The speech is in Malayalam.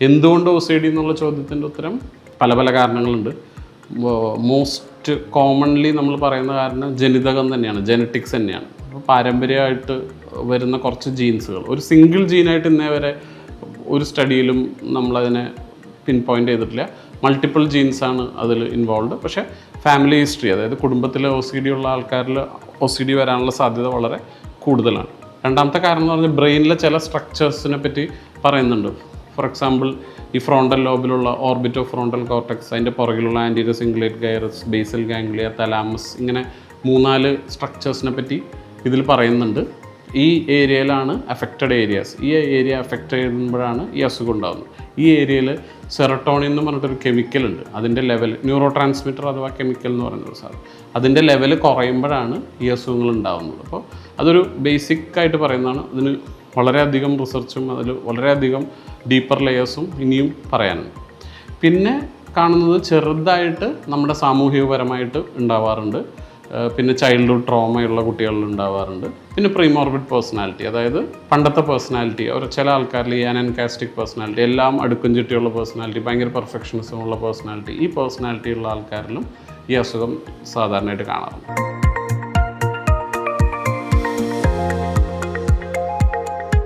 എന്തുകൊണ്ട് ഒ സി ഡി എന്നുള്ള ചോദ്യത്തിന്റെ ഉത്തരം പല പല കാരണങ്ങളുണ്ട്. മോസ്റ്റ് കോമൺലി നമ്മൾ പറയുന്ന കാരണം ജനിതകം തന്നെയാണ് ജനറ്റിക്സ് തന്നെയാണ്. പാരമ്പര്യമായിട്ട് വരുന്ന കുറച്ച് ജീൻസുകൾ ഒരു സിംഗിൾ ജീനായിട്ട് ഇന്നേ വരെ ഒരു സ്റ്റഡിയിലും നമ്മളതിനെ പിൻ പോയിന്റ് ചെയ്തിട്ടില്ല മൾട്ടിപ്പിൾ ജീൻസാണ് അതിൽ ഇൻവോൾവ് പക്ഷേ ഫാമിലി ഹിസ്റ്ററി അതായത് കുടുംബത്തിലെ ഒ സി ഡി ഉള്ള ആൾക്കാരിൽ ഒ സി ഡി വരാനുള്ള സാധ്യത വളരെ കൂടുതലാണ്. രണ്ടാമത്തെ കാരണം എന്ന് പറഞ്ഞാൽ ബ്രെയിനിലെ ചില സ്ട്രക്ചേഴ്സിനെ പറ്റി പറയുന്നുണ്ട്. ഫോർ എക്സാമ്പിൾ ഈ ഫ്രോണ്ടൽ ലോബിലുള്ള ഓർബിറ്റോ ഫ്രോണ്ടൽ കോർട്ടക്സ് അതിന്റെ പുറകിലുള്ള anterior cingulate gyrus basal ganglia thalamus ഇങ്ങനെ മൂന്നാൽ സ്ട്രക്ചേഴ്സിനെ പറ്റി ഇതിൽ പറയുന്നുണ്ട്. ഈ ഏരിയയിലാണ് അഫക്റ്റഡ് ഏരിയാസ് ഈ ഏരിയ അഫക്റ്റ് ചെയ്യുമ്പോഴാണ് ഈ അസുഖം ഉണ്ടാകുന്നത് ഈ ഏരിയയിൽ സെറട്ടോണിൻ എന്ന് പറഞ്ഞിട്ടൊരു കെമിക്കൽ ഉണ്ട്. അതിന്റെ ലെവൽ ന്യൂറോ ട്രാൻസ്മിറ്റർ അഥവാ കെമിക്കൽ എന്ന് പറയുന്ന ഒരു സാധനം. അതിന്റെ ലെവൽ കുറയുമ്പോഴാണ് ഈ അസുഖങ്ങൾ ഉണ്ടാകുന്നത് അപ്പോൾ അതൊരു ബേസിക് ആയിട്ട് പറയുന്നതാണ്. അതിന് വളരെയധികം റിസർച്ചും അതിൽ വളരെയധികം ഡീപ്പർ ലെയേഴ്സും ഇനിയും പറയാനുണ്ട് പിന്നെ കാണുന്നത് ചെറുതായിട്ട് നമ്മുടെ സാമൂഹികപരമായിട്ട് ഉണ്ടാവാറുണ്ട്. പിന്നെ ചൈൽഡ്ഹുഡ് ട്രോമയുള്ള കുട്ടികളിൽ ഉണ്ടാവാറുണ്ട്. പിന്നെ പ്രീമോർബിഡ് പേഴ്സണാലിറ്റി അതായത് പണ്ടത്തെ പേഴ്സണാലിറ്റി ഒരു ചില ആൾക്കാരിൽ ഈ അനൻകാസ്റ്റിക് പേഴ്സണാലിറ്റി എല്ലാം അടുക്കും ചുറ്റിയുള്ള പേഴ്സണാലിറ്റി ഭയങ്കര പെർഫെക്ഷനിസം ഉള്ള പേഴ്സണാലിറ്റി ഈ പേഴ്സണാലിറ്റി ഉള്ള ആൾക്കാരിലും ഈ അസുഖം സാധാരണയായിട്ട് കാണാറുണ്ട്.